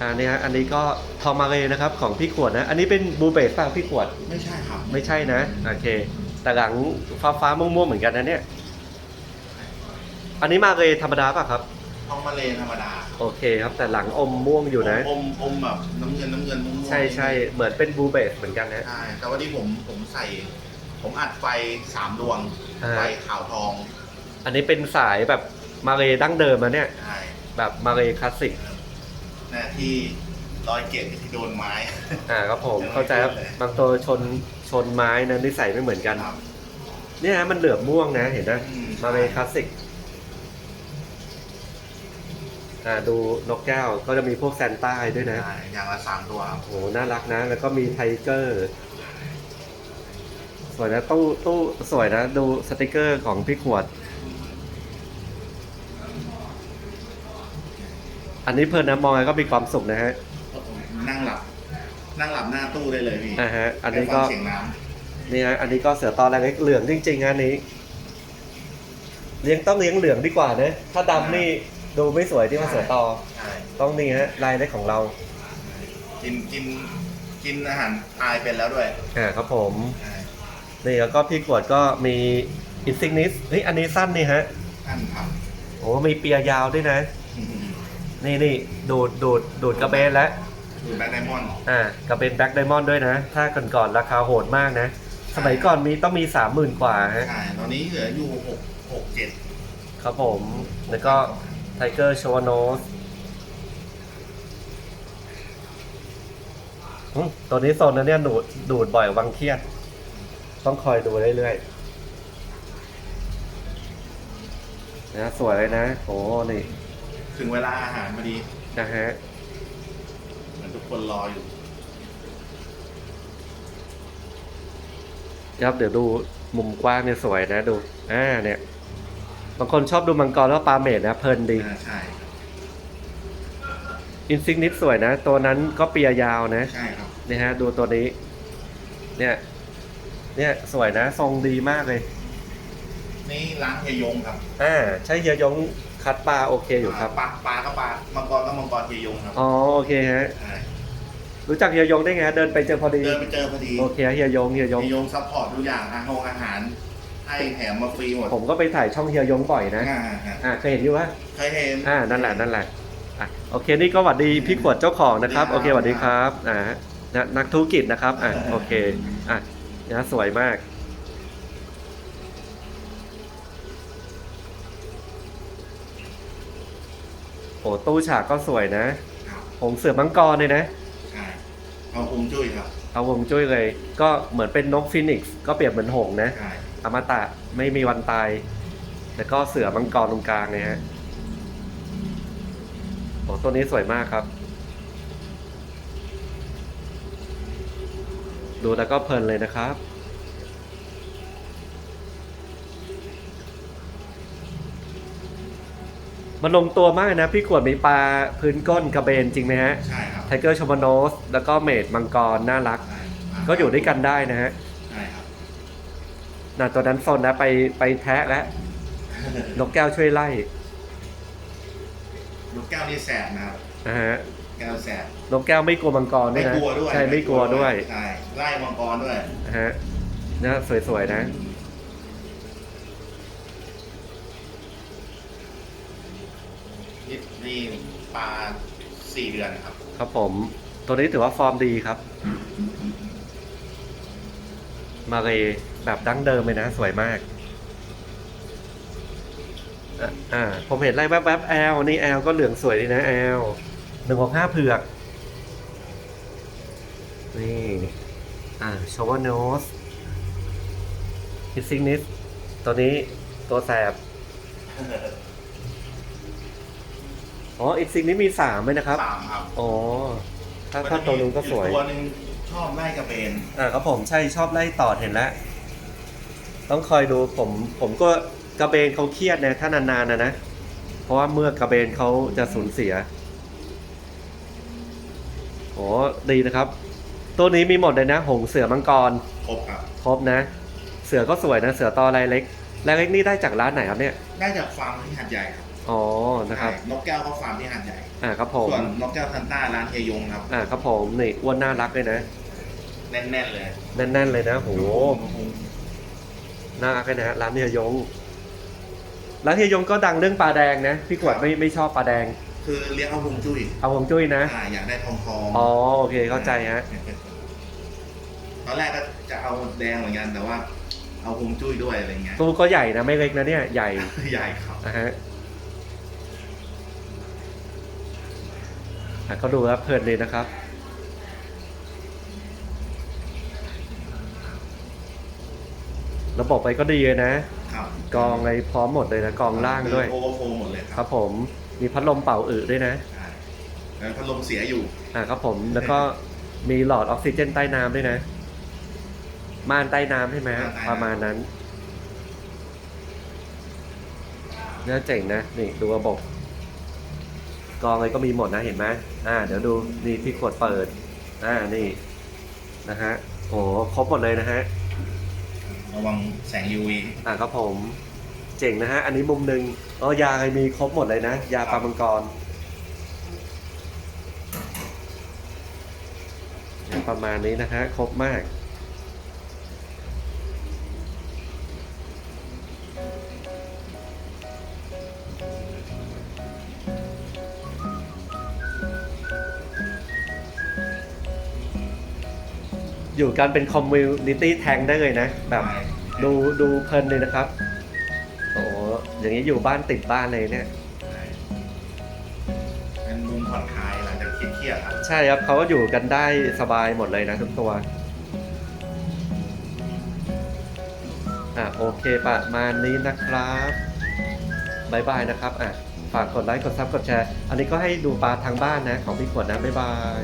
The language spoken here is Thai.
อ่านี่ฮะอันนี้ก็ทอมมาเรนะครับของพี่ขวดนะ อันนี้เป็นบูเบสป่ะพี่ขวด ไม่ใช่ครับ ไม่ใช่นะ โอเค แต่หลังฟ้าฟ้าๆม่วงๆเหมือนกันนะเนี่ย อันนี้มาเรธรรมดาป่ะครับ ทองมาเลธรรมดาโอเคครับ แต่หลังอมม่วงอยู่นะ อมอมแบบน้ำเงินน้ำเงินม่วงๆใช่ใช่เหมือนเป็นบูเบสเหมือนกันนะ ใช่แต่ว่าที่ผมผมใส่ ผมอัดไฟสามดวง อ่า ไฟขาวทองอันนี้เป็นสายแบบมาเรดั้งเดิมนะเนี่ย ใช่แบบมาเรคลาสสิก นะที่รอยเกล็ดที่โดนไม้ อ่าครับผมเข้าใจครับบางตัวชนชนไม้นะนิสัยไม่เหมือนกัน ครับ เนี่ยฮะมันเหลือบม่วงนะเห็นไหมอืม มาเรคลาสสิกอ่าดูนกแก้วก็จะมีพวกแซนต้าด้วยนะใช่อย่างละสามตัวครับโหน่ารักนะ แล้วก็มีไทเกอร์ สวยนะตู้ตู้สวยนะ ดูสติกเกอร์ของพี่ขวด อันนี้เพลินนะมองไงก็มีความสุขนะฮะนั่งหลับ นั่งหลับหน้าตู้ได้เลยพี่อ่าฮะ อันนี้ได้ก็ฟังเสียงน้นี่ฮะอันนี้ก็เสือตอนแรกเล็กเหลืองจริงๆฮะอันนี้ เลี้ยงต้องเลี้ยงเหลืองดีกว่านะ ถ้าดำนี่ดูไม่สวยที่ว่าเสือตอำใช่ต้องนี่ฮะลายเล็กของเรากินกินกินอาหารอายเป็นแล้วด้วยอ่าครับผมใช่นี่แล้วก็พี่ขวดก็มีอินซิกนิสเฮ้ยอันนี้สั้นนี่ฮะท่านครับโอ้มีเปียยาวด้วยนะอืม นี่นี่ดูดดูดดูดกระเบนแล้วดูแบทไดมอนด์อ่ากระเบนแบ็กไดมอนด์ด้วยนะ ถ้าก่อนก่อนๆราคาโหดมากนะ สมัยก่อนมีต้องมีสามหมื่นกว่าฮะ ใช่ตอนนี้เหลืออยู่หกหกเจ็ดครับผม แล้วก็ไทเกอร์โชวโนสตัวนี้โซนนั้นเนี่ยดูดดูดบ่อยวังเครียด ต้องคอยดูเรื่อยๆนะสวยเลยนะ โอ้นี่ ถึงเวลาอาหารพอดี นะฮะ เหมือนทุกคนรออยู่ ครับเดี๋ยวดูมุมกว้างเนี่ยสวยนะดู อ่าเนี่ยบางคนชอบดูมังกรแล้วปลาเมดนะเพลินดี อ่าใช่อินซิกนิดสวยนะ ตัวนั้นก็เปียยาวนะใช่ครับ นี่ฮะ ดูตัวนี้ เนี่ย เนี่ยสวยนะ ทรงดีมากเลย นี่ร้านเฮียยงครับ อ่าใช่เฮียยง คัดปลาโอเคอยู่ครับ ปลาปลาก็ปลามังกรก็มังกรเฮียยงครับอ๋อโอเคฮะ ใช่รู้จักเฮียยงได้ไงฮะเดินไปเจอพอดี เดินไปเจอพอดีโอเคเฮียยงเฮียยงเฮียยงซัพพอร์ตทุกอย่างอาหารอาหาร ให้แถมมาฟรีหมดผมก็ไปถ่ายช่องเฮียยงบ่อยนะ อ่าฮะอ่าเคยเห็นอยู่วะเคยเห็น อ่านั่นแหละนั่นแหละอะโอเคนี่ก็หวัดดีพี่ขวดเจ้าของนะครับ โอเคหวัดดีครับอ่านะนักธุรกิจนะครับอะโอเคอะนะสวยมาก อ้ตู้ฉากก็สวยนะครับหงเสือมังกรเลยนะ ใช่เอาคุ้มจุ้ยครับเอาวงจุ้ยเลย ก็เหมือนเป็นนกฟินิกซ์ก็เปรียบเหมือนหงส์นะ ใช่อมตะไม่มีวันตาย แล้วก็เสือมังกรตรงกลางเนี่ยฮะโอ้ตัวนี้สวยมากครับ ดูแล้วก็เพลินเลยนะครับ มันลงตัวมากนะ พี่ขวดมีปลาพื้นก้นกระเบนจริงไหมฮะใช่ครับไทเกอร์ชมโนสแล้วก็เมดมังกรน่ารักใช่ก็อยู่ด้วยกันได้นะฮะใช่ครับน่ะตัวนั้นซนนะไปไปแทะแล้วนกแก้วช่วยไล่ลูกแก้วนี่แสบนะครับนะฮะแก้วแสบนกแก้วไม่กลัวมังกรด้วไม่ยนะกลัวด้วยใช่ไม่กลัวด้วยใช่ไล่มังกรด้วยนะฮะนะสวยๆนะ นี่นี่ปลาสี่เดือนครับ ครับผม ตัวนี้ถือว่าฟอร์มดีครับ มาเลยแบบดั้งเดิมเลยนะ สวยมากอะอ่า ผมเห็นไล่แวบๆแอลนี่แอลก็เหลืองสวยดีนะแอลหนึ่งหกห้าเผือก นี่ อ่าโชว์โนสฮิซิงนิสตัวนี้ตัวแสบ อ๋ออีกสิ่งนี้มีสามไหมนะครับ สามครับอ๋อ ถ้าถ้าตัวนึงก็สวยอีตัวหนึ่งชอบไล่กระเบนอ่าครับผมใช่ชอบไล่ต่อเห็นแล้ว ต้องคอยดูผมผมก็กระเบนเขาเครียดนะถ้านานๆนะนะ เพราะว่าเมื่อกระเบนเขาจะสูญเสียโอ้ดีนะครับ ตัวนี้มีหมดเลยนะ หงส์เสือมังกร ครบครับ ครบนะ เสือก็สวยนะ เสือตอลายเล็กลายเล็กนี่ได้จากร้านไหนครับเนี่ย ได้จากฟาร์มที่หัดใหญ่ครับฟ อ๋อ นะครับใช่นกแก้วเขาฟาร์มที่หาดใหญ่อ่าครับผม ส่วนนกแก้วทันต้าร้านเฮียยงครับ อ่าครับผมนี่อ้วนน่ารักเลยนะ แน่นๆเลยแน่นๆเลยนะโหน่ารักเลยนะฮะร้านเฮียยง ร้านเฮียยงก็ดังเรื่องปลาแดงนะ พี่ขวดไม่ไม่ชอบปลาแดง คือเลี้ยงเอาฮวงจุ้ยเอาผมจุ้ยนะอ่าอยากได้ทองทองอ๋อโอเคเข้าใจฮะ ตอนแรกก็จะเอาแดงเหมือนกันแต่ว่าเอาฮวงจุ้ยด้วยอะไรเงี้ยตู้ก็ใหญ่นะไม่เล็กนะเนี่ยใหญ่ ใหญ่ครับนะฮะ อะก็ดูแล้วเพลินเลยนะครับ ระบบไปก็ดีเลยนะ ครับกองอะไรพร้อมหมดเลยนะ กองล่างด้วย โอเวอร์โฟหมดเลยคครัรับบผม มีพัดลมเป่าอึด้วยนะ ใช่แล้วพัดลมเสียอยู่ อ่าครับผม แล้วก็มีหลอดออกซิเจนใต้น้ำด้วยนะ ม่านใต้น้ำใช่ไหมม่านใต้น้ำ ประมาณนั้น น่าเจ๋งนะ นี่ดูระบบ กองอะไรก็มีหมดนะเห็นไหมอ่า เดี๋ยวดูนี่ที่ขวดเปิด อ่านี่นะฮะโอ้ครบหมดเลยนะฮะระวังแสง UV อ่าครับผม เจ๋งนะฮะ อันนี้มุมหนึ่งอ๋อยาอะไรมีครบหมดเลยนะ ยาปลามังกรประมาณนี้นะฮะครบมาก อยู่กันเป็นคอมมูนิตี้แทงได้เลยนะ แบบดูดูเพลินเลยนะครับ โอ้โหอย่างนี้อยู่บ้านติดบ้านเลยเนี่ยใช่เป็นมุมผ่อนคลายหลังจากเครียดๆครับ ใช่ครับเขาก็อยู่กันได้สบายหมดเลยนะทุกตัว อะโอเคประมาณนี้นะครับบายบายนะครับ อะ ฝากกดไลค์ กดซับ กดแชร์ อันนี้ก็ให้ดูปลาทางบ้านนะ ของพี่ขวดนะบ๊ายบาย